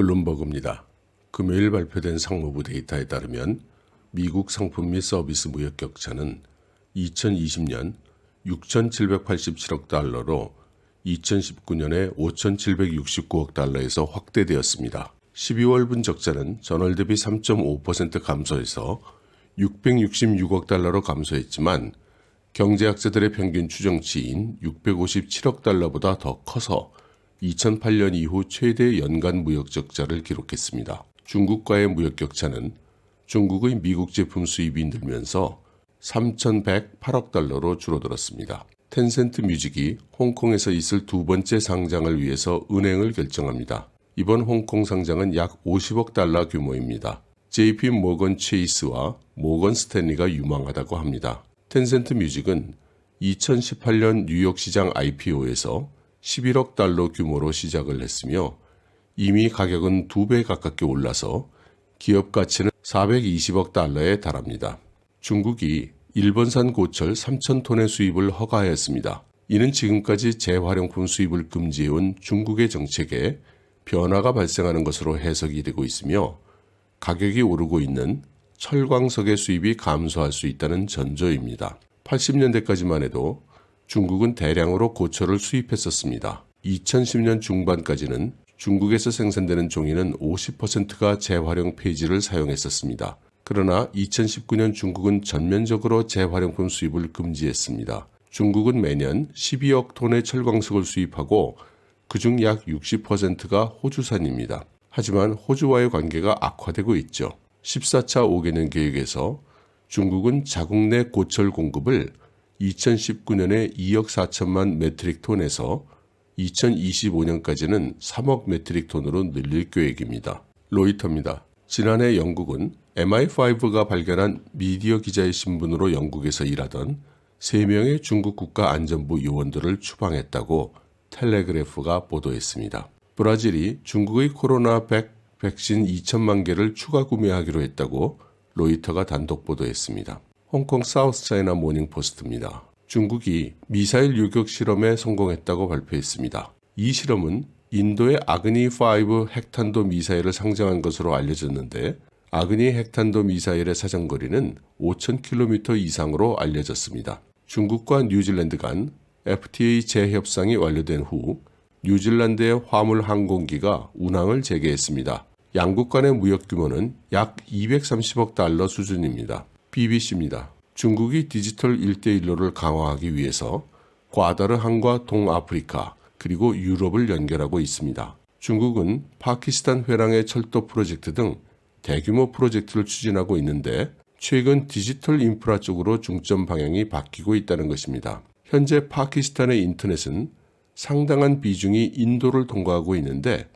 블룸버그입니다. 금요일 발표된 상무부 데이터에 따르면 미국 상품 및 서비스 무역 격차는 2020년 6,787억 달러로 2019년에 5,769억 달러에서 확대되었습니다. 12월분 적자는 전월 대비 3.5% 감소해서 666억 달러로 감소했지만 경제학자들의 평균 추정치인 657억 달러보다 더 커서 2008년 이후 최대 연간 무역 적자를 기록했습니다. 중국과의 무역 격차는 중국의 미국 제품 수입이 늘면서 3,108억 달러로 줄어들었습니다. 텐센트 뮤직이 홍콩에서 있을 두 번째 상장을 위해서 은행을 결정합니다. 이번 홍콩 상장은 약 50억 달러 규모입니다. JP 모건 체이스와 모건 스탠리가 유망하다고 합니다. 텐센트 뮤직은 2018년 뉴욕 시장 IPO에서 11억 달러 규모로 시작을 했으며 이미 가격은 두 배 가깝게 올라서 기업 가치는 420억 달러에 달합니다. 중국이 일본산 고철 3,000톤의 수입을 허가하였습니다. 이는 지금까지 재활용품 수입을 금지해온 중국의 정책에 변화가 발생하는 것으로 해석이 되고 있으며 가격이 오르고 있는 철광석의 수입이 감소할 수 있다는 전조입니다. 80년대까지만 해도 중국은 대량으로 고철을 수입했었습니다. 2010년 중반까지는 중국에서 생산되는 종이는 50%가 재활용 폐지를 사용했었습니다. 그러나 2019년 중국은 전면적으로 재활용품 수입을 금지했습니다. 중국은 매년 12억 톤의 철광석을 수입하고 그중 약 60%가 호주산입니다. 하지만 호주와의 관계가 악화되고 있죠. 14차 5개년 계획에서 중국은 자국 내 고철 공급을 2019년에 2억 4천만 메트릭 톤에서 2025년까지는 3억 메트릭 톤으로 늘릴 계획입니다. 로이터입니다. 지난해 영국은 MI5가 발견한 미디어 기자의 신분으로 영국에서 일하던 3명의 중국 국가안전부 요원들을 추방했다고 텔레그래프가 보도했습니다. 브라질이 중국의 코로나 100 백신 2천만 개를 추가 구매하기로 했다고 로이터가 단독 보도했습니다. 홍콩 사우스 차이나 모닝 포스트입니다. 중국이 미사일 유격 실험에 성공했다고 발표했습니다. 이 실험은 인도의 아그니5 핵탄도 미사일을 상정한 것으로 알려졌는데 아그니 핵탄도 미사일의 사정거리는 5,000km 이상으로 알려졌습니다. 중국과 뉴질랜드 간 FTA 재협상이 완료된 후 뉴질랜드의 화물 항공기가 운항을 재개했습니다. 양국 간의 무역 규모는 약 230억 달러 수준입니다. BBC입니다. 중국이 디지털 1대1로를 강화하기 위해서 과다르항과 동아프리카 그리고 유럽을 연결하고 있습니다. 중국은 파키스탄 회랑의 철도 프로젝트 등 대규모 프로젝트를 추진하고 있는데 최근 디지털 인프라 쪽으로 중점 방향이 바뀌고 있다는 것입니다. 현재 파키스탄의 인터넷은 상당한 비중이 인도를 통과하고 있는데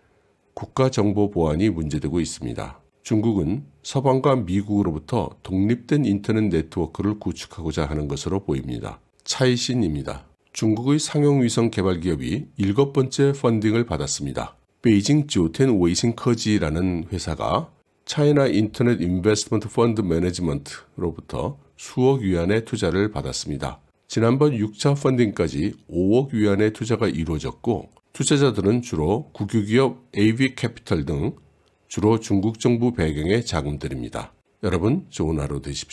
국가 정보 보안이 문제되고 있습니다. 중국은 서방과 미국으로부터 독립된 인터넷 네트워크를 구축하고자 하는 것으로 보입니다. 차이신입니다. 중국의 상용 위성 개발 기업이 일곱 번째 펀딩을 받았습니다. 베이징 지오텐 웨이싱 커지라는 회사가 차이나 인터넷 인베스트먼트 펀드 매니지먼트로부터 수억 위안의 투자를 받았습니다. 지난번 6차 펀딩까지 5억 위안의 투자가 이루어졌고 투자자들은 주로 국유기업 AV 캐피털 등 주로 중국 정부 배경의 자금들입니다. 여러분 좋은 하루 되십시오.